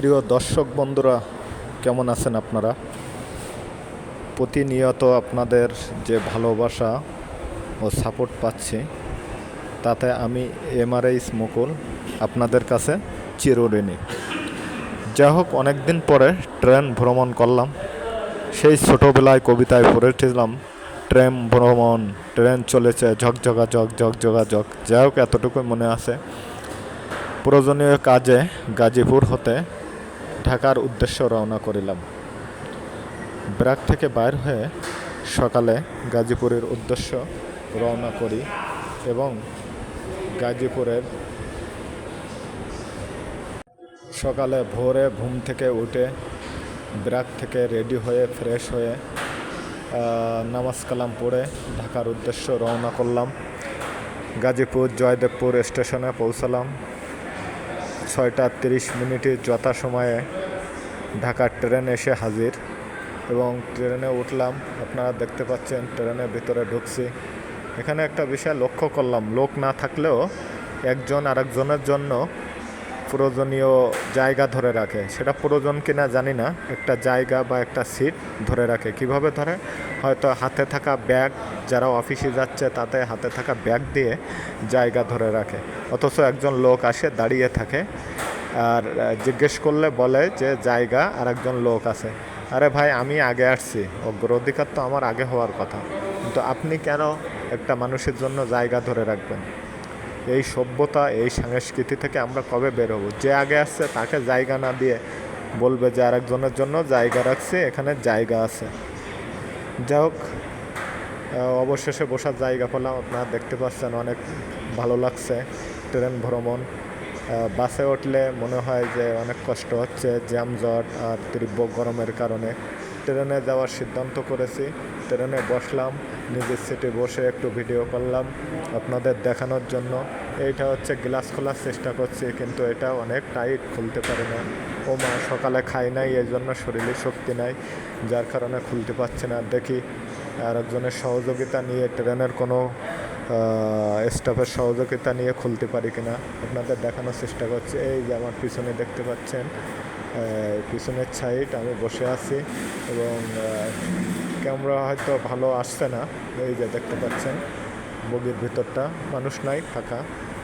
প্রিয় দর্শক বন্ধুরা, কেমন আছেন আপনারা? প্রতিনিয়ত আপনাদের যে ভালোবাসা ও সাপোর্ট পাচ্ছি, তাতে আমি এমআরআইস মুকুল আপনাদের কাছে চিরঋণী। যাই হোক অনেক দিন পরে ট্রেন ভ্রমণ করলাম। সেই ছোটোবেলায় কবিতায় পড়েছিলাম, ট্রেন ভ্রমণ, ট্রেন চলেছে ঝকঝকা ঝক ঝকঝকা ঝক যাই হোক এতটুকু মনে আছে। প্রয়োজনীয় কাজে গাজীপুর হতে ঢাকার উদ্দেশ্যে রওনা করিলাম। ব্রাক থেকে বাইর হয়ে সকালে গাজীপুরের উদ্দেশ্য রওনা করি এবং গাজীপুরের সকালে ভোরে ঘুম থেকে উঠে ব্রাক থেকে রেডি হয়ে ফ্রেশ হয়ে নামাজ কালাম পড়ে ঢাকার উদ্দেশ্য রওনা করলাম। গাজীপুর জয়দেবপুর স্টেশনে পৌঁছালাম। ছয়টা তিরিশ মিনিটে যথাসময়ে ঢাকার ট্রেন এসে হাজির এবং ট্রেনে উঠলাম। আপনারা দেখতে পাচ্ছেন ট্রেনের ভিতরে ঢুকছি। এখানে একটা বিষয় লক্ষ্য করলাম, লোক না থাকলেও একজন আরেকজনের জন্য প্রয়োজনীয় জায়গা ধরে রাখে। সেটা প্রয়োজন কিনা জানি না, একটা জায়গা বা একটা সিট ধরে রাখে। কীভাবে ধরে? হয়তো হাতে থাকা ব্যাগ, যারা অফিসে যাচ্ছে তাতে হাতে থাকা ব্যাগ দিয়ে জায়গা ধরে রাখে। অথচ একজন লোক আসে, দাঁড়িয়ে থাকে। আর জিজ্ঞেস করলে বলে যে জায়গা আর একজন লোক আছে। আরে ভাই, আমি আগে আসছি। অগ্রাধিকার তো আমার আগে হওয়ার কথা। কিন্তু আপনি কেন একটা মানুষের জন্য জায়গা ধরে রাখবেন? এই সভ্যতা, এই সংস্কৃতি থেকে আমরা কবে বের হব? যে আগে আসছে, তাকে জায়গা না দিয়ে বলবে যে আরেকজনের জন্য জায়গা রাখছে, এখানে জায়গা আছে। যাই হোক অবশেষে বসার জায়গা পেলাম। আপনারা দেখতে পাচ্ছেন অনেক ভালো লাগছে। ট্রেন ভ্রমণ। বাসে উঠলে মনে হয় যে অনেক কষ্ট হচ্ছে জ্যামজট আর তীব্র গরমের কারণে। ট্রেনে যাওয়ার সিদ্ধান্ত করেছি। ট্রেনে বসলাম, নিজের সিটে বসে একটু ভিডিও করলাম আপনাদের দেখানোর জন্য। এইটা হচ্ছে গ্লাস খোলার চেষ্টা করছি, কিন্তু এটা অনেক টাইট খুলতে পারে না। ও মা, সকালে খাই নাই এই জন্য শরীরে শক্তি নাই, যার কারণে খুলতে পারছে না। দেখি আর একজনের সহযোগিতা নিয়ে ট্রেনের কোনো স্টাফের সহযোগিতা নিয়ে খুলতে পারি কিনা আপনাদের দেখানোর চেষ্টা করছি। এই যে আমার পিছনে দেখতে পাচ্ছেন পিছনের সাইড আমি বসে আছি এবং ক্যামেরা হয়তো ভালো আসছে না। এই যে দেখতে পাচ্ছেন, বগির ভিতরটা মানুষ নাই, ফাঁকা।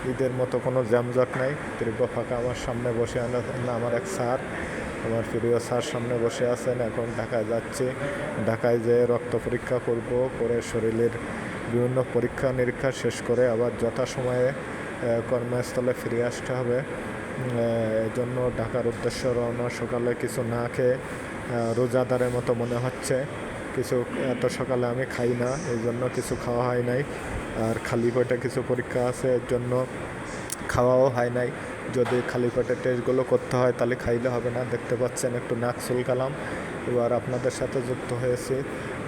ঈদের মতো কোনো জ্যামজট নাই, তীব্র ফাঁকা। আমার সামনে বসে আনা- আমার এক স্যার, আমার প্রিয় স্যার সামনে বসে আছেন। এখন ঢাকায় যাচ্ছি। ঢাকায় যেয়ে রক্ত পরীক্ষা করব করে শরীরের বিভিন্ন পরীক্ষা নিরীক্ষা শেষ করে আবার যথাসময়ে কর্মস্থলে ফিরে আসতে হবে। জন্য ঢাকার উদ্দেশ্য রওনা সকালে কিছু না খেয়ে রোজাদারের মতো মনে হচ্ছে। কিছু, এত সকালে আমি খাই না, এই জন্য কিছু খাওয়া হয় নাই। আর খালি পেটে কিছু পরীক্ষা আছে, এর জন্য খাওয়াও হয় নাই। যদি খালি পেটে টেস্টগুলো করতে হয়, তাহলে খাইলে হবে না। দেখতে পাচ্ছেন একটু নাক চুলকালাম। এবার আপনাদের সাথে যুক্ত হয়েছি।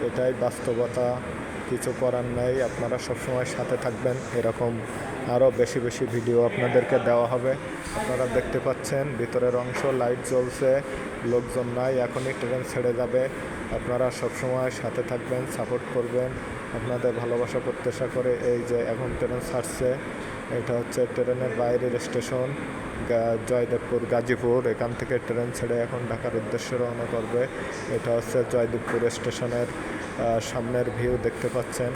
এটাই বাস্তবতা। কিছু করার নাই, আপনারা সবসময় সাথে থাকবেন। এরকম আরও বেশি বেশি ভিডিও আপনাদেরকে দেওয়া হবে। আপনারা দেখতে পাচ্ছেন, ভিতরের অংশ লাইট জ্বলছে, লোকজন নাই, এখনই ট্রেন ছেড়ে যাবে। আপনারা সবসময় সাথে থাকবেন, সাপোর্ট করবেন, আপনাদের ভালোবাসা, প্রত্যাশা করে এই যে এখন ট্রেন ছাড়ছে, এটা হচ্ছে ট্রেনের বাইরের স্টেশন জয়দেবপুর, গাজীপুর। এখান থেকে ট্রেন ছেড়ে এখন ঢাকার উদ্দেশ্যে রওনা করবে। এটা হচ্ছে জয়দেবপুর স্টেশনের সামনের ভিউ দেখতে পাচ্ছেন।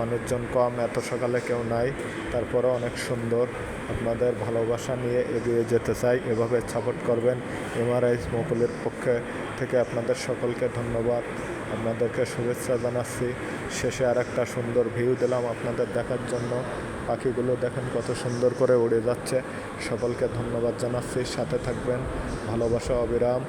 মানুষজন কম, এত সকালে কেউ নাই। তারপরে অনেক সুন্দর। আপনাদের ভালোবাসা নিয়ে এগিয়ে যেতে চাই। এভাবে সাপোর্ট করবেন এমআরআই মকুলের পক্ষে। থেকে আপনাদের সকলকে ধন্যবাদ। আপনাদেরকে শুভেচ্ছা জানাচ্ছি। শেষে আর একটা সুন্দর ভিউ দিলাম আপনাদের দেখার জন্য। পাখিগুলো দেখেন কত সুন্দর করে উড়ে যাচ্ছে। সকলকে ধন্যবাদ জানাচ্ছি। সাথে থাকবেন। ভালোবাসা অবিরাম।